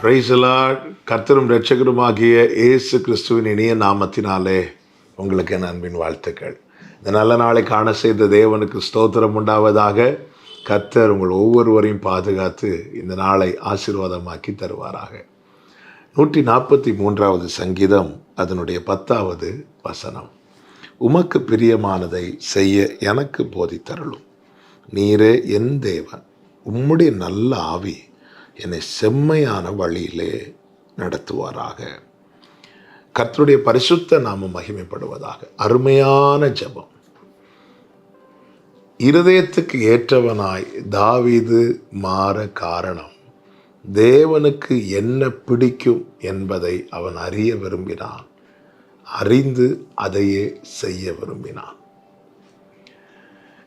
பிரைசலா கர்த்தரும் ரட்சகருமாகிய இயேசு கிறிஸ்துவின் இனிய நாமத்தினாலே உங்களுக்கு என் அன்பின் வாழ்த்துக்கள். இந்த நல்ல நாளை காண செய்த தேவனுக்கு ஸ்தோத்திரம் உண்டாவதாக கர்த்தர் உங்கள் ஒவ்வொருவரையும் பாதுகாத்து இந்த நாளை ஆசீர்வாதமாக்கி தருவாராக. நூற்றி நாற்பத்தி மூன்றாவது சங்கீதம் அதனுடைய பத்தாவது வசனம். உமக்கு பிரியமானதை செய்ய எனக்கு போதித்தருளும். நீரே என் தேவன் உம்முடைய நல்ல ஆவி என்னை செம்மையான வழியிலே நடத்துவாராக. கர்த்தருடைய பரிசுத்த நாம மகிமைப்படுவதாக. அருமையான ஜெபம். இருதயத்துக்கு ஏற்றவனாய் தாவிது மாற காரணம் தேவனுக்கு என்ன பிடிக்கும் என்பதை அவன் அறிய விரும்பினான். அறிந்து அதையே செய்ய விரும்பினான்.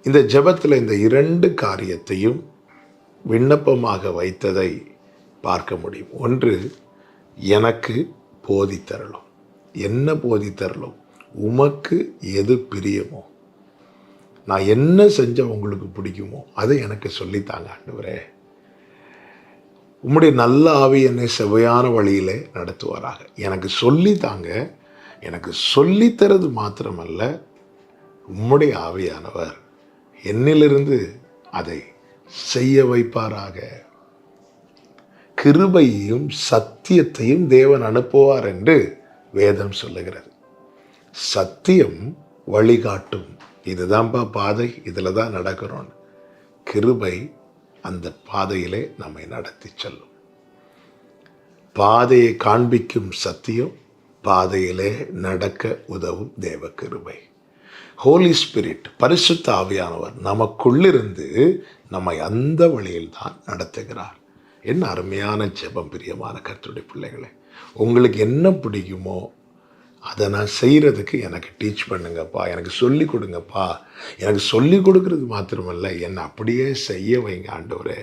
இந்த ஜெபத்தில் இந்த இரண்டு காரியத்தையும் விண்ணப்பமாக வைத்ததை பார்க்க முடியும். ஒன்று எனக்கு போதித்தரலும் என்ன போதித்தரலும் உமக்கு எது பிரியமோ? நான் என்ன செஞ்சால் உங்களுக்கு பிடிக்குமோ அதை எனக்கு சொல்லித்தாங்க ஆண்டவரே. உம்முடைய நல்ல ஆவி என்னை செவ்வையான வழியிலே நடத்துவாராக. எனக்கு சொல்லித்தாங்க எனக்கு சொல்லித்தரது மாத்திரமல்ல உம்முடைய ஆவியானவர் என்னிலிருந்து அதை செய்ய வைப்பாராக. கிருபையையும் சத்தியத்தையும் தேவன் அனுப்புவார் என்று வேதம் சொல்லுகிறது. சத்தியம் வழிகாட்டும். இதுதான்ப்பா பாதை இதில் தான் நடக்கிறோம். கிருபை அந்த பாதையிலே நம்மை நடத்தி செல்லும். பாதையை காண்பிக்கும் சத்தியம் பாதையிலே நடக்க உதவும் தேவ கிருபை. ஹோலி ஸ்பிரிட் பரிசுத்த ஆவியானவர் நமக்குள்ளிருந்து நம்மை அந்த வழியில் தான் நடத்துகிறார். என்ன அருமையான ஜெபம் பிரியமான கருத்துடைய பிள்ளைகளே. உங்களுக்கு என்ன பிடிக்குமோ அதை நான் செய்கிறதுக்கு எனக்கு டீச் பண்ணுங்கப்பா எனக்கு சொல்லி கொடுங்கப்பா. எனக்கு சொல்லி கொடுக்கறது மாத்திரமல்ல என்னை அப்படியே செய்ய வைங்க ஆண்டவரே.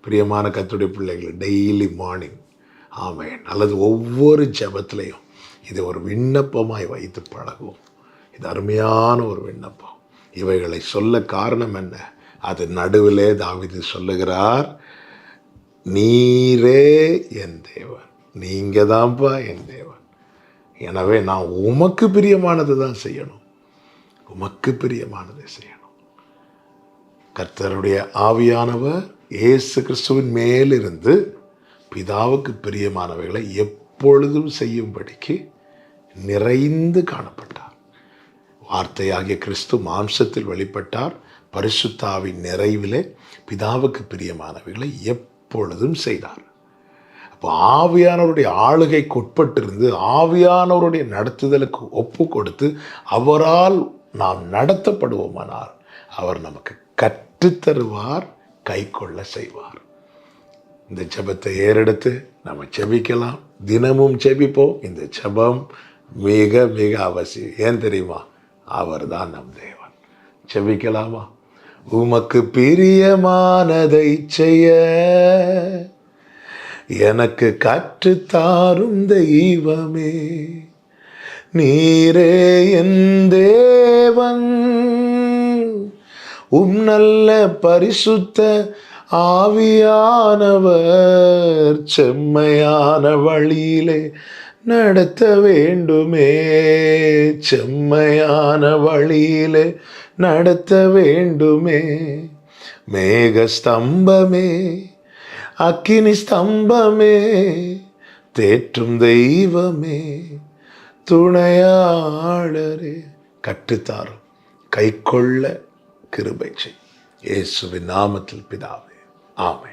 பிரியமான கத்துடைய பிள்ளைகள் டெய்லி மார்னிங் ஆமேன். அல்லது ஒவ்வொரு ஜபத்துலேயும் இதை ஒரு விண்ணப்பமாய் வைத்து பழகுவோம். இது அருமையான ஒரு விண்ணப்பம். இவைகளை சொல்ல காரணம் என்ன? அது நடுவிலே தாவிது சொல்லுகிறார் நீரே என் தேவன் நீங்கள் தான்ப்பா என் தேவன். எனவே நான் உமக்கு பிரியமானது தான் செய்யணும். உமக்கு பிரியமானதை செய்யணும். கர்த்தருடைய ஆவியானவர் இயேசு கிறிஸ்துவின் மேலிருந்து பிதாவுக்கு பிரியமானவைகளை எப்பொழுதும் செய்யும்படிக்கு நிறைந்து காணப்படும் வார்த்தையாகிய கிறிஸ்து மாம்சத்தில் வெளிப்பட்டார் பரிசுத்தாவின் நிறைவிலே பிதாவுக்கு பிரியமானவைகளை எப்பொழுதும் செய்தார். அப்போ ஆவியானவருடைய ஆளுகைக்கு உட்பட்டிருந்து ஆவியானவருடைய நடத்துதலுக்கு ஒப்பு கொடுத்து அவரால் நாம் நடத்தப்படுவோமானால் அவர் நமக்கு கற்றுத்தருவார் கை கொள்ள செய்வார். இந்த ஜபத்தை ஏறெடுத்து நம்ம செபிக்கலாம் தினமும் செபிப்போம் இந்த ஜெபம் மிக மிக அவசியம். ஏன் தெரியுமா? அவர் தான் நம் தேவன். செவிக்கலாமா உமக்கு பிரியமானதை செய்ய எனக்கு கற்றுத்தாரும் தெய்வமே. நீரே என் தேவன். உம் நல்ல பரிசுத்த ஆவியானவர் செம்மையான வழியிலே நடத்த வேண்டுமே. செம்மையான வழியிலே நடத்த வேண்டுமே. மேக ஸ்தம்பமே அக்கினி ஸ்தம்பமே தேற்றும் தெய்வமே துணையாளரே. கற்றுத்தாரும். கை கொள்ள கிருபை இயேசுவின் நாமத்தில் பிதாவே. ஆமை